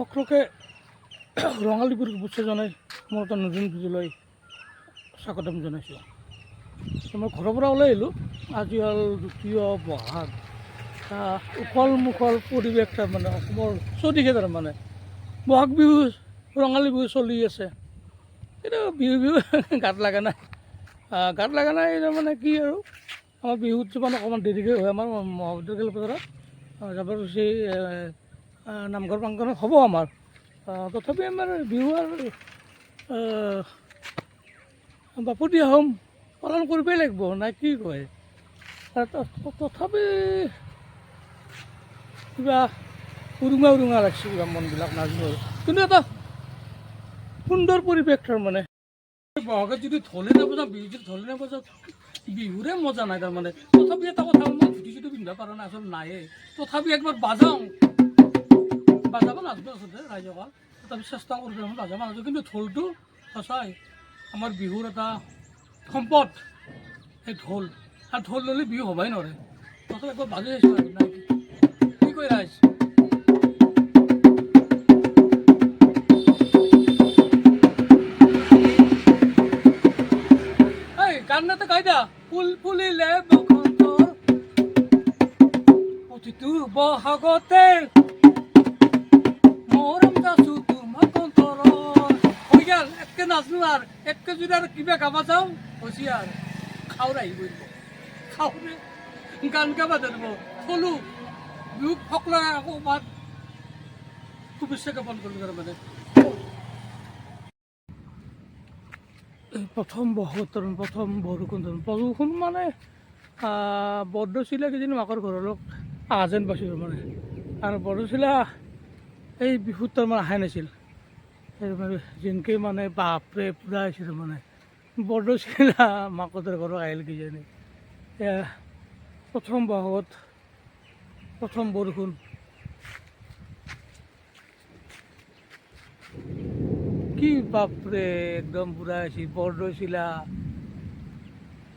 সকলোকে ৰঙালী বিহুৰ শুভেচ্ছা জনাই মোৰ এটা নতুন ভিডিঅ'লৈ স্বাগতম জনাইছোঁ। মই ঘৰৰ পৰা ওলাই আহিলোঁ। আজি হ'ল দ্বিতীয় বহাগ। উখল মুখল পৰিৱেশ তাৰমানে অসমৰ চৌদিশে তাৰমানে। বহাগ বিহু ৰঙালী বিহু চলি আছে। কিন্তু বিহু বিহু গাত লগা নাই। গাত লগা নাই তাৰমানে কি আৰু? আমাৰ বিহু উদযাপন অকণমান দেৰিকৈ হয় আমাৰ মহাবিদ্যালয় খেলপথাৰত। আহ, নামঘৰ প্ৰাংগণত হ'ব আমাৰ। তথাপি আমাৰ বিহু বাপতি আহোম পালন কৰিবই লাগিব, নাই কি কয়? তথাপি কিবা উৰুঙা উৰুঙা লাগিছে কিবা মনবিলাক আৰু কিন্তু এটা সুন্দৰ পৰিৱেশ তাৰমানে। বহাগত যদি ঢলে নবজাওঁ বিহু যদি ঢলে নবজাওঁ, বিহুৰে মজা নাই তাৰমানে। তথাপি এটা কথা, মই ধুতি চুটি পিন্ধিব পৰা নাই আচলতে নায়ে তথাপি একবাৰ বাজাওঁ। বাজাব নাজানো আচলতে ৰাইজসকল তথাপি চেষ্টা কৰোঁ আমি বাজাব। নাজানো কিন্তু ঢোলটো সঁচাই আমাৰ বিহুৰ এটা সম্পদ সেই ঢোল। আৰু ঢোল ল'লে বিহু হ'বই নোৱাৰে। তথাপি একবাৰ বাজি আছোঁ আৰু নাই কি? কৈ ৰাইজ এই, গান এটা গাই দা। ফুল ফুলিলে বসন্তৰ প্ৰতিটো বহাগতে নাচলো আৰু একে যদি আৰু কিবা গাবা যাওঁ হৈছে আৰু খাওৰ আহিব খাওৰে গান গাবা জানিব থলো। বিহুক সকলোৱে আকৌ মাত শুভেচ্ছা জ্ঞাপন কৰিলোঁ এই প্ৰথম বহতৰ প্ৰথম বৰষুণ ধৰণ। বৰষুণ মানে বৰদৈচিলা কিজানি মাকৰ ঘৰলৈ অহা যেন পাইছোঁ মানে। আৰু বৰদৈচিলা এই বিহুত তাৰমানে অহাই নাছিল। মানে যেনেকৈ মানে বাপৰে, পূৰা আহিছিল মানে। বৰদৈচিলা মাকহঁতৰ ঘৰত আহিল কিজানি। প্ৰথম বহাগত প্ৰথম বৰষুণ। কি বাপৰে, একদম পূৰা আহিছিল বৰদৈচিলা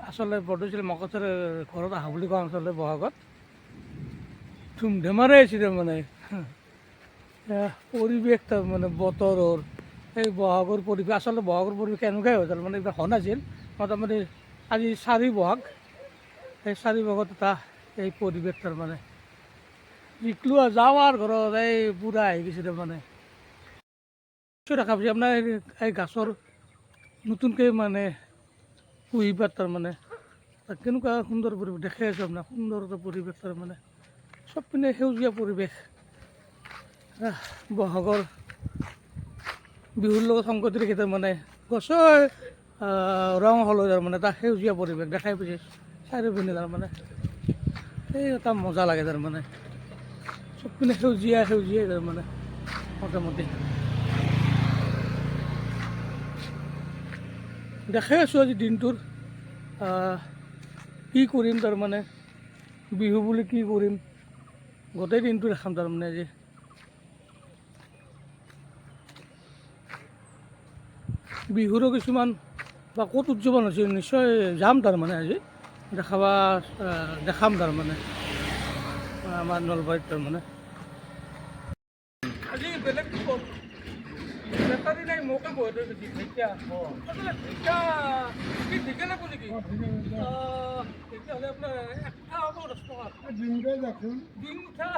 আচলতে বৰদৈচিলা মকচৰ ঘৰত আহা বুলি কওঁ আচলতে বহাগত। ধুমধেমাৰে আহিছিলে মানে। পৰিৱেশ তাৰমানে বতৰৰ এই বহাগৰ পৰিৱেশ আচলতে বহাগৰ পৰিৱেশ এনেকুৱাই হৈ মানে এইবাৰ হোৱা নাছিল। মোটামুটি আজি চাৰি বহাগ। সেই চাৰি বহাগত এটা এই পৰিৱেশ তাৰমানে যিকলো যাৱাৰ ঘৰত, এই পূৰা আহি গৈছে তাৰমানে দেখা পাইছে আপোনাৰ এই- গাছৰ নতুনকৈ মানে কুঁহিপাত তাৰমানে কেনেকুৱা সুন্দৰ পৰিৱেশ দেখাই আছোঁ আপোনাক, সুন্দৰ এটা পৰিৱেশ তাৰমানে চব পিনে সেউজীয়া পৰিৱেশ। বহাগৰ বিহুৰ লগত সংগতি ৰাখি তাৰমানে গছৰ ৰং হ'লেও তাৰমানে এটা সেউজীয়া পৰিৱেশ দেখাই পাইছে চাৰিওপিনে তাৰমানে এই এটা মজা লাগে তাৰমানে চব পিনে সেউজীয়া, সেউজীয়াই তাৰমানে মোটামুটি। দেখাই আছোঁ আজি দিনটোৰ কি কৰিম তাৰমানে বিহু বুলি কি কৰিম। গোটেই দিনটো দেখাম তাৰমানে আজি। বিহুৰো কিছুমান বা ক'ত উদযাপন হৈছে নিশ্চয় যাম তাৰমানে আজি। দেখাবা দেখাম তাৰমানে আমাৰ নলবাৰীত তাৰমানে আজি বেলেগ বেটাৰী নাই মোকে বহি থৈ দিছে ঢেকীয়া। আচলতে ঢেকীয়া কি ঢেকীয়া নাপাব নেকি? আহ, ঢেকীয়া হ'লে আপোনাৰ একটা হ'ব দহ টকা। ডিম উঠা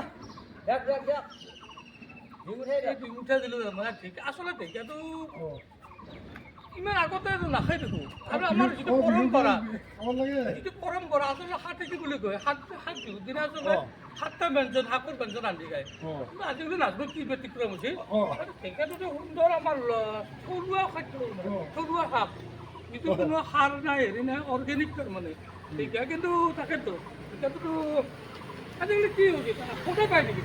এই ডিম উঠা দিলোঁ মানে ঢেকীয়া আচলতে ঢেকীয়াটো ইমান আগতে নাখায় দেখোন আৰু আমাৰ যিটো পৰম্পৰা যিটো পৰম্পৰা আচলতে সাত এটি বুলি কয়। সাত সাত বিহুৰ দিনা আচলতে সাতটা ব্যঞ্জন শাকৰ ব্যঞ্জন ৰান্ধি খায়। কিন্তু আজিকালি নাজানো কি ব্যতিক্ৰম হৈছে? ঢেকীয়াটোতো সুন্দৰ আমাৰ থলুৱা খাদ্য মানে, থলুৱা শাক যিটো কোনো সাৰ নাই হেৰি নাই অৰ্গেনিক মানে। ঢেকীয়া কিন্তু তাকেতো ঢেকীয়াটোতো আজিকালি কি হৈছে সদায় পায় নেকি?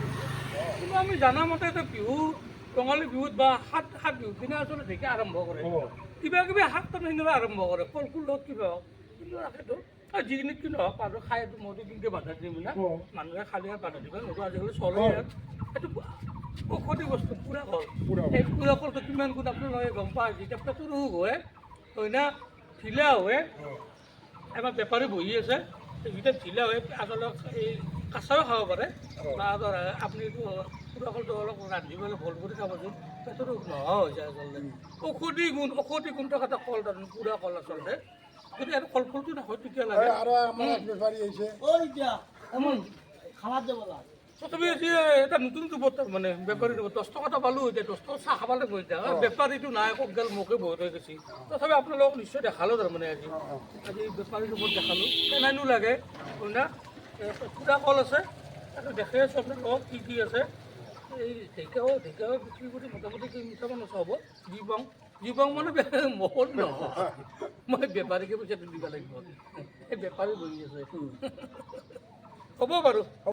কিন্তু আমি জানা মতে এটা বিহু ৰঙালী বিহুত বা সাত সাত বিহুৰ দিনা আচলতে ঢেকীয়া আৰম্ভ কৰে। কিবা কিবি শাক তাৰমানে আৰম্ভ কৰে। ফুল হওক কিবা হওক। কিন্তু তাকেতো আৰু যিখিনি কি নহওক আৰু খাই মইতো কিন্তু বাধা দিম না। মানুহে খালি বাধা দিব নতো আজিকালি চলে এইটো ঔষধি বস্তু পুৰা কল এই পুৰা কলটো কিমান গুণ আপোনালোকে গম পায়? যেতিয়া পেটৰ ৰোগ হয় হয় না ঢিলা হয়। এবাৰ বেপাৰী বহি আছে। যেতিয়া ঢিলা হয় আচলতে এই কাঁচাও খাব পাৰে। বা আপুনি পুৰা কলটো অলপ ৰান্ধি পেলাই ভল কৰি পেটৰ নোহোৱা হৈ যায় আচলতে ঔষধি গুণ ঔষধি গুণ থকা এটা কল তাৰমানে পুৰা কল আচলতে যদি আৰু কল ফুলটো নাখায় তেতিয়া লাগে? আৰু আমাৰ বেপাৰী আহিছে তথাপি এতিয়া এটা নতুন যুগত মানে বেপাৰী যুগত দহ টকা এটা পালোঁ এতিয়া দহ টকা চাহ খাব লাগিব এতিয়া। বেপাৰীটো নাই কক গেল মোকে বহুত হৈ গৈছে। তথাপি আপোনালোকক নিশ্চয় দেখালোঁ তাৰমানে আজি। আজি বেপাৰী যুগত দেখালোঁ। কেনাইনো লাগে শুনা পুৰা কল আছে। দেখে আছোঁ আপোনালোকক কি কি আছে। এই ঢেকীয়াও ঢেকীয়াও বিক্ৰী কৰি মোটামুটি কেইমিটাৰমান আছে হ'ব। জীৱং জীৱং মানে মোৰ নহয় মই বেপাৰীকে পইচাটো দিব লাগিব। এই বেপাৰী বহি আছে হ'ব বাৰু